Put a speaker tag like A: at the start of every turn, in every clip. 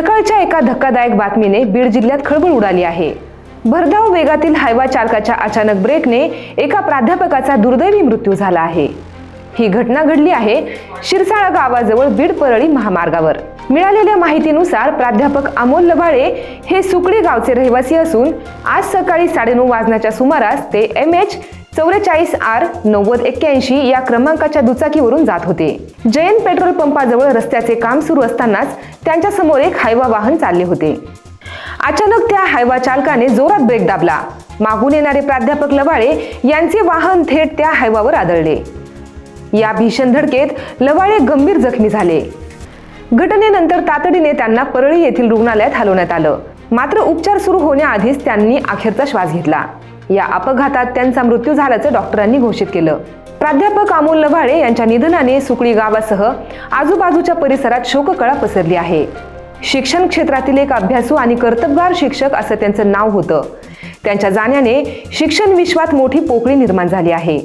A: सकाळच्या एका धक्कादायक बातमीने बीड जिल्ह्यात खळबळ उडाली आहे. भरधाव वेगातील हायवा चालकाच्या अचानक ब्रेकने एका प्राध्यापकाचा दुर्दैवी मृत्यू झाला आहे. ही घटना घडली आहे शिरसाळा गावाजवळ बीड परळी महामार्गावर. मिळालेल्या माहितीनुसार प्राध्यापक अमोल लवाळे हे सुकडी गावचे रहिवासी असून आज सकाळी साडेनऊ वाजण्याच्या सुमारास ते एम एच चौवेचाळीस आर नव्वद एक्क्याऐंशी या क्रमांकाच्या दुचाकीवरून जात होते. जयंत पेट्रोल पंपाजवळ रस्त्याचे काम सुरू असतानाच त्यांच्यासमोर एक हायवा वाहन चालले होते. अचानक त्या हायवा चालकाने जोरात ब्रेक दाबला. मागून येणारे प्राध्यापक लवाळे यांचे वाहन थेट त्या हायवावर आदळले. या भीषण धडकेत लवाळे गंभीर जखमी झाले. घटनेनंतर तातडीने त्यांना परळी येथील रुग्णालयात हलवण्यात आलं. मात्र उपचार सुरू होण्याआधीच त्यांनी अखेरचा श्वास घेतला. या अपघातात त्यांचा मृत्यू झाल्याचं डॉक्टरांनी घोषित केलं. प्राध्यापक अमोल लव्हाळे यांच्या निधनाने सुकळी गावासह आजूबाजूच्या परिसरात शोककळा पसरली आहे. शिक्षण क्षेत्रातील एक अभ्यासू आणि कर्तबगार शिक्षक असं त्यांचं नाव होतं. त्यांच्या जाण्याने शिक्षण विश्वात मोठी पोकळी निर्माण झाली आहे.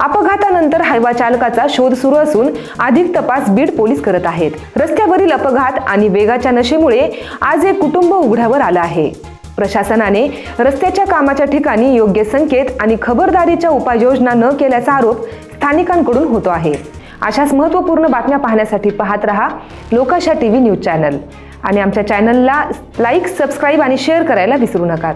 A: अपघातानंतर हायवा चालकाचा शोध सुरू असून अधिक तपास बीड पोलीस करत आहेत. रस्त्यावरील अपघात आणि वेगाच्या नशेमुळे आज एक कुटुंब उघड्यावर आलं आहे. प्रशासनाने रस्त्याच्या कामाच्या ठिकाणी योग्य संकेत आणि खबरदारीच्या उपाययोजना न केल्याचा आरोप स्थानिकांकडून होतो आहे. अशाच महत्त्वपूर्ण बातम्या पाहण्यासाठी पाहत रहा Lokasha T V news channel. आणि आमच्या चॅनलला लाईक सबस्क्राईब आणि शेअर करायला विसरू नका.